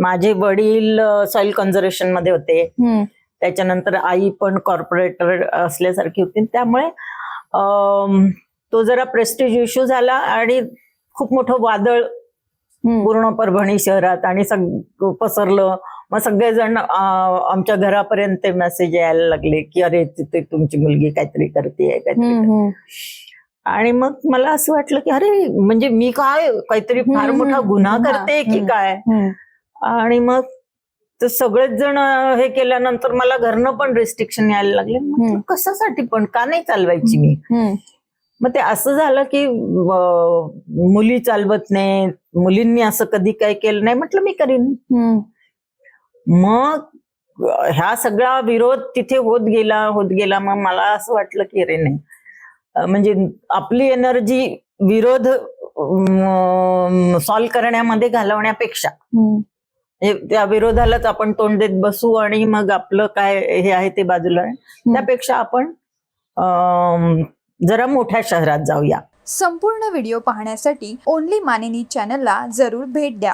माझे वडील सॉइल कन्झर्वेशनमध्ये होते. त्याच्यानंतर आई पण कॉर्पोरेटर असल्यासारखी होती त्यामुळे तो जरा प्रेस्टिज इश्यू झाला आणि खूप मोठं वादळ. पूर्ण परभणी शहरात आणि सग पसरलं मग सगळेजण आमच्या घरापर्यंत मेसेज यायला लागले की अरे तिथे तुमची मुलगी काहीतरी करते काहीतरी. आणि मग मला असं वाटलं की अरे म्हणजे मी काय काहीतरी फार मोठा. गुन्हा. करते की. काय. आणि मग ते सगळेच जण हे केल्यानंतर मला घरनं पण रिस्ट्रिक्शन यायला लागले. कशासाठी पण का नाही चालवायची मी. मग ते असं झालं की मुली चालवत नाही मुलींनी असं कधी काय केलं नाही. म्हटलं मी करीन. मग ह्या सगळा विरोध तिथे होत गेला होत गेला. मग मला असं वाटलं की अरे नाही. म्हणजे आपली एनर्जी विरोध सॉल्व्ह करण्यामध्ये घालवण्यापेक्षा. त्या विरोधालाच आपण तोंड देत बसू आणि मग आपलं काय हे आहे ते बाजूला. त्यापेक्षा आपण अं, जरा मोठ्या शहरात जाऊया. संपूर्ण व्हिडिओ पाहण्यासाठी ओनली मानिनी चॅनलला जरूर भेट द्या.